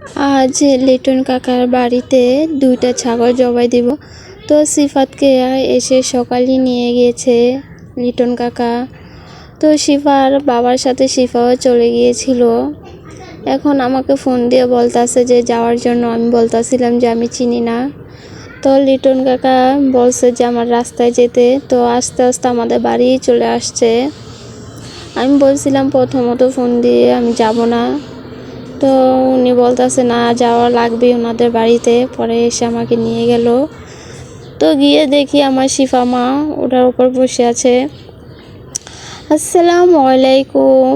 আজ লিটন কাকার বাড়িতে দুইটা ছাগল জবাই দিব। তো সিফাতকে এসে সকালে নিয়ে গিয়েছে লিটন কাকা। তো শিফার বাবার সাথে শিফাও চলে গিয়েছিল। এখন আমাকে ফোন দিয়ে বলতাছে যে যাওয়ার জন্য আমি বলতাছিলাম যে আমি চিনি না। তো লিটন কাকা বলছে যে আমার রাস্তায় যেতে। তো আস্তে আস্তে আমাদের বাড়ি চলে আসছে। আমি বলছিলাম প্রথমত ফোন দিয়ে আমি যাব না। তো উনি বলতেছে, না, যাওয়া লাগবে ওনাদের বাড়িতে। পরে এসে আমাকে নিয়ে গেল। তো গিয়ে দেখি আমার শিফা মা ওটার উপর বসে আছে। আসসালামু আলাইকুম।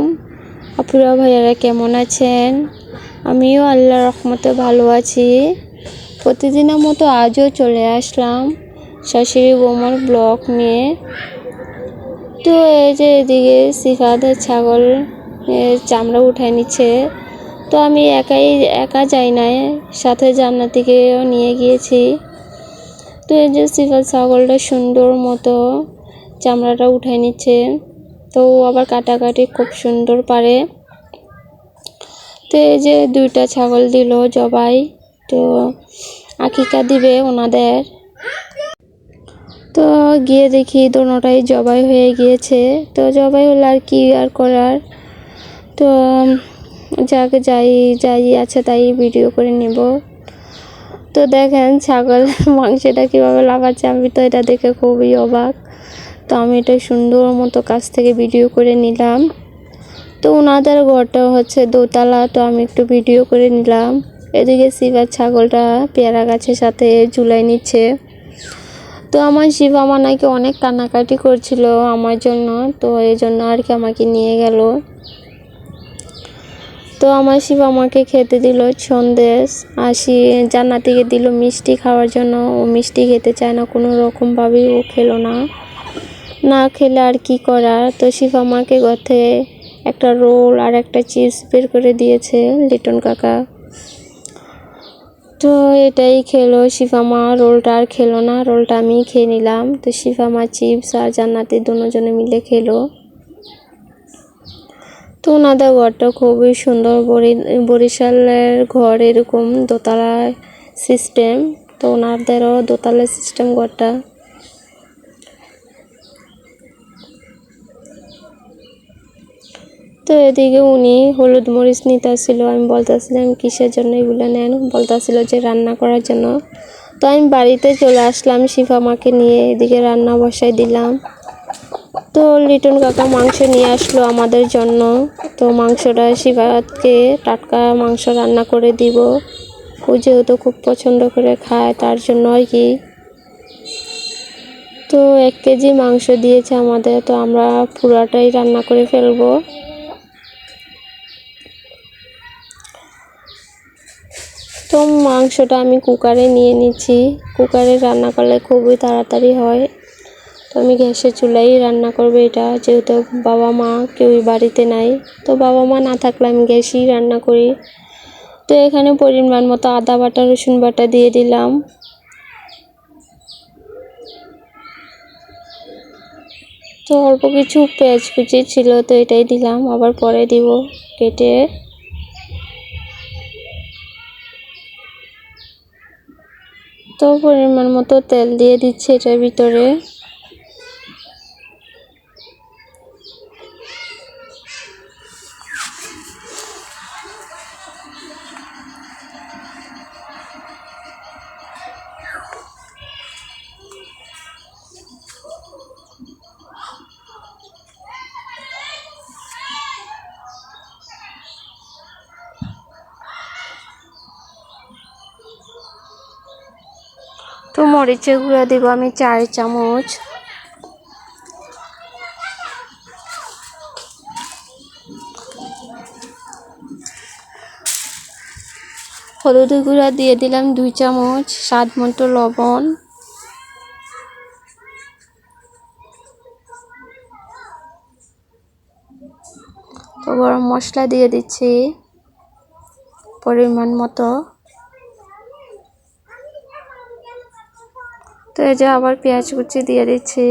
আপুরা ভাইয়ারা কেমন আছেন? আমিও আল্লাহ রহমতে ভালো আছি। প্রতিদিনের মতো আজও চলে আসলাম শাশুড়ি বৌমার ব্লগ নিয়ে। তো এই যে এদিকে সিফাদের ছাগল চামড়া উঠায় নিচ্ছে। তো আমি একাই, একা যাই নাই। সাথে জান্নাতিকেও নিয়ে গিয়েছি। তো এই যে সিফাত ছাগলটা সুন্দর মতো চামড়াটা উঠায় নিচ্ছে। তো আবার কাটাকাটি খুব সুন্দর পারে। তো এই যে দুইটা ছাগল দিল জবাই। তো আকিকা দিবে ওনাদের। তো গিয়ে দেখি দোনোটাই জবাই হয়ে গিয়েছে। তো জবাই হলে আর কি আর করার? তো যাক, যাই যাই আছে তাই ভিডিও করে নিব। তো দেখেন ছাগল মাংসটা কীভাবে লাগাচ্ছে আমি তো এটা দেখে খুবই অবাক। তো আমি এটা সুন্দর মতো কাছ থেকে ভিডিও করে নিলাম। তো ওনাদের ঘরটা হচ্ছে দোতলা, তো আমি একটু ভিডিও করে নিলাম। এদিকে শিবার ছাগলটা পেয়ারা গাছের সাথে ঝুলাই নিচ্ছে। তো আমার শিবা মা নাকি অনেক কান্নাকাটি করছিল আমার জন্য, তো এই জন্য আর কি আমাকে নিয়ে গেল। তো আমার শিব আমাকে খেতে দিল সন্দেশ আসি জান্নাতিকে দিল মিষ্টি খাওয়ার জন্য। ও মিষ্টি খেতে চায় না, কোনো রকমভাবেই ও খেলো না। না খেলে আর কি করার? তো শিব আমাকে গথে একটা রোল আর একটা চিপস বের করে দিয়েছে, লিটন কাকা। তো এটাই খেলো শিফামা রোলটা আর খেলো না, রোলটা আমি খেয়ে নিলাম। তো শিফামা চিপস আর জান্নাতি দুজনে মিলে খেলো। তো ওনাদের ঘরটা খুবই সুন্দর বরিশালের ঘর এরকম দোতলা সিস্টেম তো ওনাদেরও দোতলা সিস্টেম ঘরটা। তো এদিকে উনি হলুদ মরিচ নিতে আসছিল আমি বলতেছিলাম কিসের জন্য এগুলো নেন? বলতেছিল যে রান্না করার জন্য। তো আমি বাড়িতে চলে আসলাম শিফা মাকে নিয়ে এদিকে রান্না বসাই দিলাম। তো লিটন কাকা মাংস নিয়ে আসলো আমাদের জন্য। তো মাংসটা শিবাকে টাটকা মাংস রান্না করে দিব। ও যেহেতু খুব পছন্দ করে খায়, তার জন্য আর কি? তো এক কেজি মাংস দিয়েছে আমাদের, তো আমরা পুরাটাই রান্না করে ফেলব। তো মাংসটা আমি কুকারে নিয়ে নিচ্ছি। কুকারে রান্না করলে খুবই তাড়াতাড়ি হয়। তো আমি গ্যাসের চুলাই রান্না করব এটা। যেহেতু বাবা মা কেউই বাড়িতে নাই, তো বাবা মা না থাকলে আমি গ্যাসেই রান্না করি। তো এখানে পরিমাণ মতো আদা বাটা, রসুন বাটা দিয়ে দিলাম। তো অল্প কিছু পেঁয়াজ কুচি ছিল, তো এটাই দিলাম। আবার পরে দিব কেটে। তো পরিমাণ মতো তেল দিয়ে দিচ্ছে এটার ভিতরে। তো মরিচের গুঁড়া দিব, আমি চার চামচ। হলুদ গুঁড়া দিয়ে দিলাম দুই চামচ, স্বাদ মতো লবণ। তো গরম মশলা দিয়ে দিচ্ছি, পরিমাণ মতো। তো এই যে আবার পেঁয়াজ কুচি দিয়ে দিচ্ছি।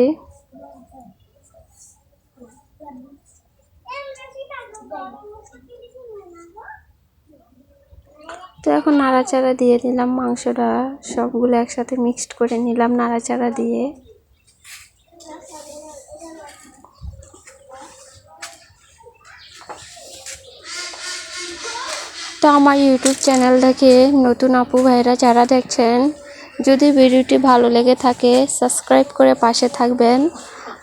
তো এখন নাড়াচাড়া দিয়ে দিলাম মাংসটা। সবগুলো একসাথে মিক্সড করে নিলাম নাড়াচাড়া দিয়ে। তো আমার ইউটিউব চ্যানেল থেকে নতুন আপু ভাইরা যারা দেখছেন যদি ভিডিওটি ভালো লেগে থাকে সাবস্ক্রাইব করে পাশে থাকবেন।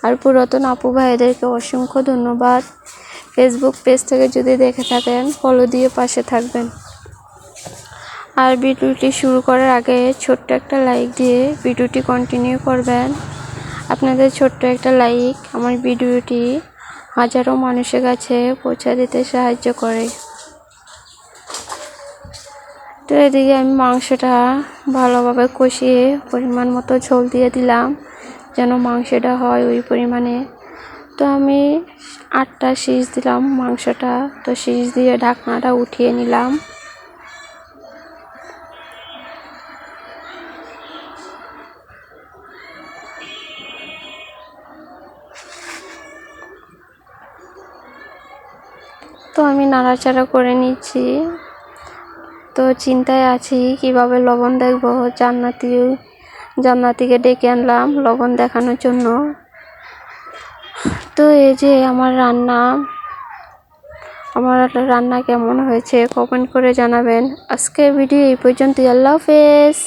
আর পুরাতন আপু ভাইদেরকে অসংখ্য ধন্যবাদ। ফেসবুক পেজ থেকে যদি দেখে থাকেন ফলো দিয়ে পাশে থাকবেন। আর ভিডিওটি শুরু করার আগে ছোট্ট একটা লাইক দিয়ে ভিডিওটি কন্টিনিউ করবেন। আপনাদের ছোট্ট একটা লাইক আমার ভিডিওটি হাজারো মানুষের কাছে পৌঁছে দিতে সাহায্য করে। তো এদিকে আমি মাংসটা ভালোভাবে কষিয়ে পরিমাণ মতো ঝোল দিয়ে দিলাম, যেন মাংসটা হয় ওই পরিমাণে। তো আমি আটটা শীষ দিলাম মাংসটা, তো শীষ দিয়ে ঢাকনাটা উঠিয়ে নিলাম। তো আমি নাড়াচাড়া করে নিচ্ছি। তো চিন্তায় আছি, কীভাবে লবণ দেখব? জান্নাতি জান্নাতিকে ডেকে আনলাম লবণ দেখানোর জন্য। তো এই যে আমার রান্না আমার রান্না কেমন হয়েছে কমেন্ট করে জানাবেন। আজকের ভিডিও এই পর্যন্তই। আল্লাহ হাফেজ।